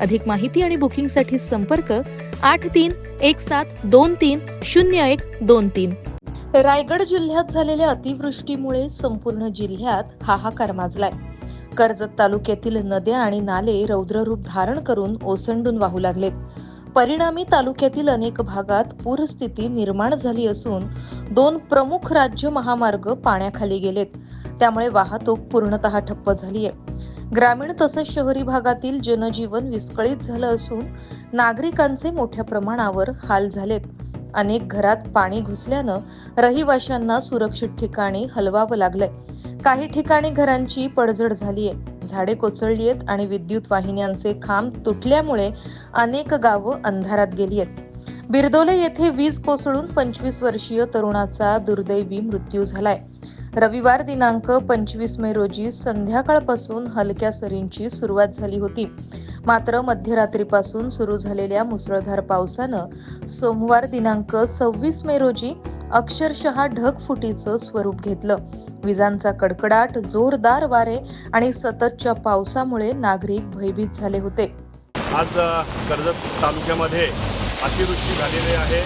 अधिक माहिती आणि बुकिंगसाठी संपर्क आठ तीन एक सात दोन तीन शून्य एक दोन तीन. रायगड जिल्ह्यात झालेल्या अतिवृष्टीमुळे संपूर्ण जिल्ह्यात हाहाकार माजलाय. कर्जत तालुक्यातील नद्या आणि नाले रौद्ररूप धारण करून ओसंडून वाहू लागलेत. परिणामी तालुक्यातील अनेक भागात पूरस्थिती निर्माण झाली असून दोन प्रमुख राज्य महामार्ग पाण्याखाली गेलेत. त्यामुळे वाहतूक पूर्णतः ठप्प झाली आहे ग्रामीण तसंच शहरी भागातील जनजीवन विस्कळीत झालं असून नागरिकांचे मोठ्या प्रमाणावर हाल झालेत. अनेक घरात पाणी घुसल्यानं रहिवाशांना सुरक्षित ठिकाणी हलवावं लागलंय. काही ठिकाणी घरांची पडझड आहे झाडे कोसळली आहेत आणि विद्युत वाहिन्यांचे खांब तुटल्यामुळे अनेक गावं अंधारात गेली आहेत. बिरदोले येथे वीज कोसळून पंचवीस वर्षीय तरुणाचा दुर्दैवी मृत्यू झालाय. रविवार दिनांक पंचवीस मे रोजी संध्याकाळपासून हलक्या सरींची सुरुवात झाली होती. मात्र मध्यरात्रीपासून सुरू झालेल्या मुसळधार पावसानं सोमवार दिनांक सव्वीस मे रोजी अक्षरशः ढगफुटीचं स्वरूप घेतलं. विजांचा कडकडाट जोरदार वारे आणि सततच्या पावसामुळे नागरिक भयभीत झाले होते. आज कर्जत तालुक्यामध्ये अतिवृष्टी झालेली आहे.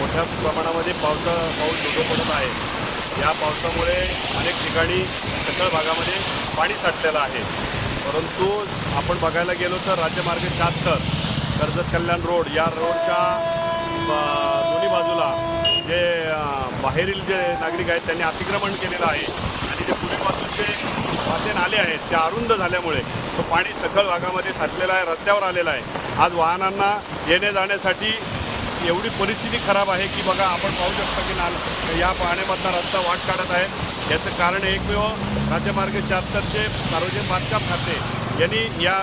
मोठ्या प्रमाणामध्ये पावसा पाऊस धोको पडत आहे. या पावसामुळे अनेक ठिकाणी सखल भागामध्ये पाणी साठलेलं आहे. परंतु आपण बघायला गेलो तर राज्यमार्ग शहात्तर कर्जत कल्याण रोड या रोडच्या दोन्ही बाजूला बाहेरील जे नागरिक आहेत त्यांनी अतिक्रमण केलेलं आहे. आणि जे पूर्वीपासूनचे वाचे नाले आहेत ते अरुंद झाल्यामुळे तो पाणी सखल भागामध्ये साचलेला आहे रस्त्यावर आलेला आहे. आज वाहनांना येणे जाण्यासाठी एवढी परिस्थिती खराब आहे की बघा आपण पाहू शकतो की नाल या पाण्यामधला रस्ता वाट काढत आहे. याचं कारण एकमेव राज्यमार्ग शहात्तरचे सार्वजनिक बांधकाम खाते यांनी या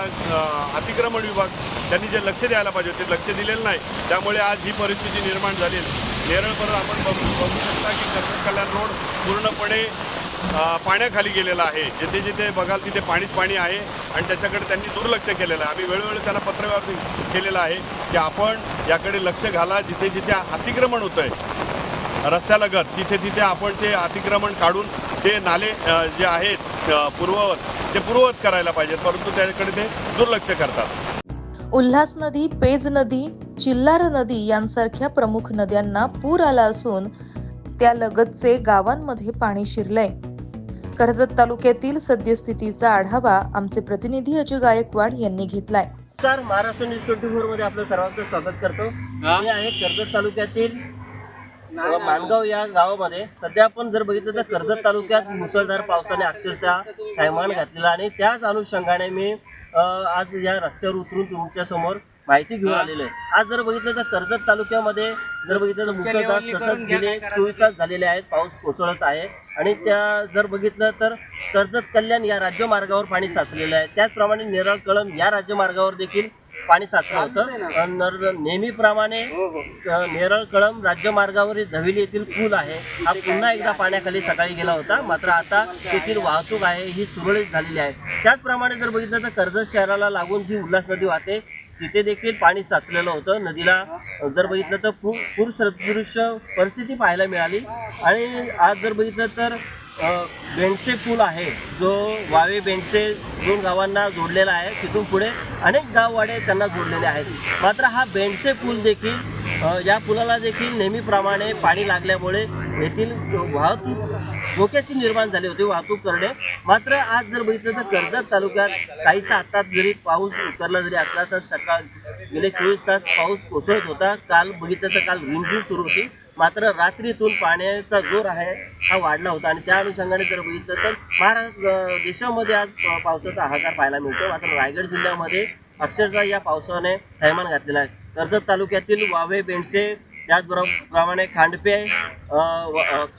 अतिक्रमण विभाग त्यांनी जे लक्ष द्यायला पाहिजे ते लक्ष दिलेलं नाही. त्यामुळे आज ही परिस्थिती निर्माण झाली. नेरळपर्यंत आपण बघू बघू शकता की कर्जत कल्याण रोड पूर्णपणे पाण्याखाली गेलेला आहे. जिथे जिथे बघाल तिथे पाणीच पाणी आहे आणि त्याच्याकडे त्यांनी दुर्लक्ष केलेलं आहे. आम्ही वेळोवेळी त्यांना पत्रव्यवहार केलेला आहे की आपण याकडे लक्ष घाला. जिथे जिथे अतिक्रमण होतं आहे रस्त्यालगत तिथे तिथे आपण ते अतिक्रमण काढून ते नाले जे आहेत पूर्ववत ते पूर्ववत करायला पाहिजेत. परंतु त्याकडे ते दुर्लक्ष करतात. उल्हास नदी पेज नदी चिल्लार नदी यांसारख्या प्रमुख नद्यांना पूर आला असून त्या लगतचे गावांमध्ये पाणी शिरलंय. कर्जत तालुक्यातील सद्यस्थितीचा आढावा आमचे प्रतिनिधी अजय गायकवाड यांनी घेतलाय. नमस्कार महाराष्ट्र न्यूज ट्वेंटी फोरमध्ये आपलं सर्वांचं स्वागत करतो. मी आहे कर्जत तालुक्यातील अ, माणगाव या गावामध्ये. सध्या आपण जर बघितलं तर कर्जत तालुक्यात मुसळधार पावसाने अक्षरशः थैमान घातलेला आणि त्याच अनुषंगाने मी आज या रस्त्यावर उतरून तुमच्यासमोर माहिती घेऊन आलेलो आहे. आज जर बघितलं तर कर्जत तालुक्यामध्ये जर बघितलं तर मुसळधार सतत गेले चोवीस तास झालेले आहेत पाऊस कोसळत आहे. आणि त्या जर बघितलं तर कर्जत कल्याण या राज्यमार्गावर पाणी साचलेलं आहे. त्याचप्रमाणे नेरळ कळम या राज्यमार्गावर देखील पाणी साचलं होतं. नेहमीप्रमाणे अ, नेरळ कळम राज्यमार्गावरील धविली येथील पूल आहे. हा पुन्हा एकदा पाण्याखाली सकाळी गेला होता. मात्र आता तेथील वाहतूक आहे ही सुरळीत झालेली आहे. त्याचप्रमाणे जर बघितलं तर कर्जत शहराला लागून जी उल्हास नदी वाहते तिथे देखील पाणी साचलेलं होतं. नदीला जर बघितलं तर पू पूर सदृश्य परिस्थिती पाहायला मिळाली. आणि आज जर बघितलं तर बेंडसे पूल आहे जो वावे बेंडसे दोन गावांना जोडलेला आहे. तिथून पुढे अनेक गाववाडे त्यांना जोडलेले आहेत. मात्र हा बेंडसे पूल देखील या पुलाला देखील नेहमीप्रमाणे पाणी लागल्यामुळे येथील वाहतूक धोक्याची निर्माण झाली होती. वाहतूक करणे मात्र आज जर बघितलं तर कर्जत तालुक्यात काहीसा आत्ताच जरी पाऊस उतरला जरी असला तर सकाळ गेले चोवीस तास पाऊस कोसळत होता. काल बघितलं तर काल रिमझिम सुरू होती. मात्र रात्रीतून पाण्याचा जोर आहे हा वाढला होता. आणि त्या अनुषंगाने जर बघितलं तर महाराष्ट्र देशामध्ये आज पावसाचा हाहाकार पाहायला मिळतो मात्र रायगड जिल्ह्यामध्ये अक्षरशः या पावसाने थैमान घातलेला आहे. कर्जत तालुक्यातील वावे बेंडसे त्याचबरोबर प्रमाणे खांडपे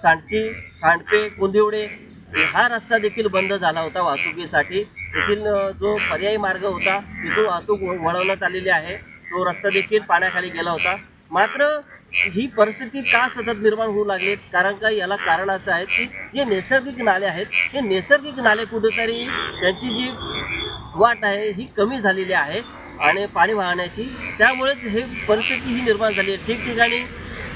सांडसी खांडपे कोंदिवडे हा रस्ता देखील बंद झाला होता वाहतुकीसाठी. येथील जो पर्यायी मार्ग होता तिथून वाहतूक वळवण्यात आलेली आहे. तो रस्ता देखील पाण्याखाली गेला होता. मात्र ही परिस्थिती का सतत निर्माण होऊ लागली कारण का याला कारण असं आहे की जे नैसर्गिक नाले आहेत हे नैसर्गिक नाले कुठेतरी त्यांची जी वाट आहे ही कमी झालेली आहे. आणि पाणी वाहण्याची त्यामुळेच हे परिस्थिती ही निर्माण झाली आहे. ठिकठिकाणी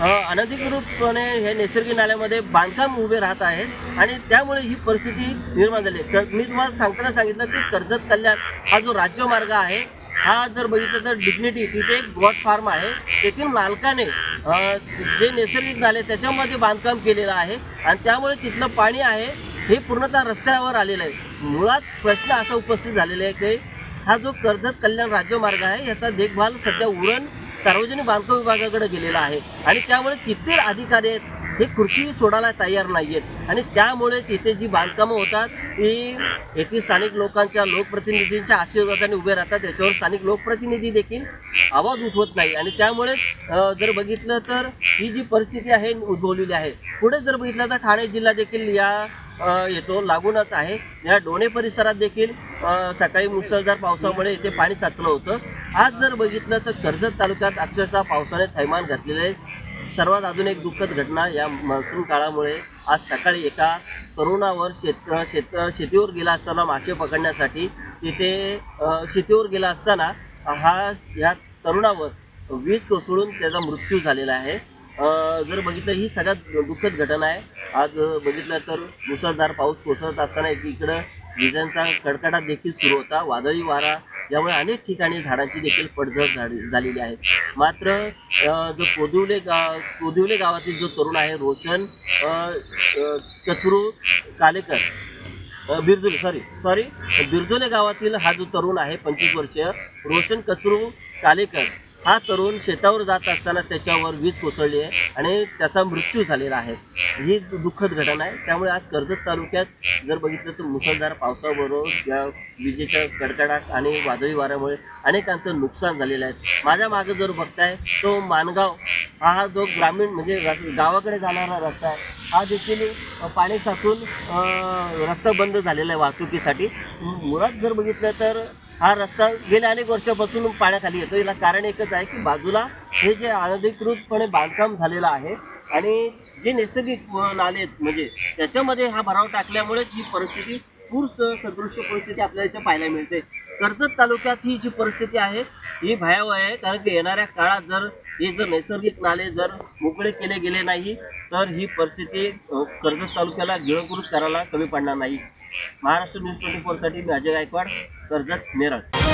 अनधिकृतपणे हे नैसर्गिक नाल्यामध्ये बांधकाम उभे राहत आहेत आणि त्यामुळे ही परिस्थिती निर्माण झाली आहे. तर मी तुम्हाला सांगताना सांगितलं की कर्जत कल्याण हा जो राज्यमार्ग आहे हा जर बघितलं तर डिग्निटी तिथे एक गॉड फार्म आहे. तेथील मालकाने जे नैसर्गिक नाले त्याच्यामध्ये बांधकाम केलेलं आहे आणि त्यामुळे तिथलं पाणी आहे हे पूर्णतः रस्त्यावर आलेलं आहे. मुळात प्रश्न असा उपस्थित झालेला आहे की हा जो कर्जत कल्याण राज्यमार्ग आहे याचा देखभाल सध्या उरण सार्वजनिक बांधकाम विभागाकडे गेलेला आहे. आणि त्यामुळे तिथले अधिकारी आहेत. हे खुर्ची सोडायला तयार नाही आहेत आणि त्यामुळे तिथे जी बांधकामं होतात ती येथील स्थानिक लोकांच्या लोकप्रतिनिधींच्या आशीर्वादाने उभे राहतात. त्याच्यावर स्थानिक लोकप्रतिनिधी देखील आवाज उठवत नाही. आणि त्यामुळे जर बघितलं तर ही जी परिस्थिती आहे उद्भवलेली आहे. पुढे जर बघितलं तर ठाणे जिल्हा देखील या येतो. लागूनच आहे. या डोणे परिसरात देखील सकाळी मुसळधार पावसामुळे इथे पाणी साचलं होतं. आज जर बघितलं तर कर्जत तालुक्यात अक्षरशः पावसाने थैमान घातलेलं आहे. सर्वात अजून एक दुःखद घटना या मान्सून काळामुळे आज सकाळी एका तरुणावर शेत शेत शेतीवर गेला असताना मासे पकडण्यासाठी तिथे शेतीवर गेला असताना हा या तरुणावर वीज कोसळून त्याचा मृत्यू झालेला आहे. जर बघितलं ही सगळ्यात दुःखद घटना आहे. आज बघितलं तर मुसळधार पाऊस कोसळत असताना इकडं विजांचा कडकडाट देखील सुरू होता. वादळी वारा यामुळे अनेक ठिकाणी झाडांची देखील पडझड झाली झालेली आहे. मात्र जो कोदिवले गाव कोदिवले गावातील जो तरुण आहे रोशन कचरू कालेकर बिरजुले सॉरी सॉरी बिरजुले गावातील हा जो तरुण आहे पंचवीस वर्षीय रोशन कचरू कालेकर हा तरुण शेतावर जात असताना त्याच्यावर वीज कोसळली आहे आणि त्याचा मृत्यू झालेला आहे. ही दुःखद घटना आहे. त्यामुळे आज कर्जत तालुक्यात जर बघितलं तर मुसळधार पावसाबरोबर या विजेच्या कडकडाट आणि वादळी वाऱ्यामुळे अनेकांचं नुकसान झालेलं आहे. माझ्या मागे जर बघताय तो मानगाव हा जो ग्रामीण म्हणजे गावाकडे जाणारा रस्ता आहे हा देखील पाणी साचून रस्ता बंद झालेला आहे वाहतुकीसाठी. मुळात जर बघितलं तर हा रस्ता गेल्या अनेक वर्षापासून पाण्याखाली येतो याला कारण एकच आहे की बाजूला हे जे अनधिकृतपणे बांधकाम झालेलं आहे आणि जे नैसर्गिक नाले आहेत म्हणजे त्याच्यामध्ये हा भराव टाकल्यामुळेच ही परिस्थिती पूर सदृश्य परिस्थिती आपल्याला इथे पाहायला मिळते. कर्जत तालुक्यात ही जी परिस्थिती आहे ही भयावह आहे. कारण की येणाऱ्या काळात जर हे जर नैसर्गिक नाले जर मोकळे केले गेले नाही तर ही परिस्थिती कर्जत तालुक्याला गिळंकृत करायला कमी पडणार नाही. महाराष्ट्र न्यूज ट्वेंटी फोरसाठी साठी गायकवाड कर्जत नेरळ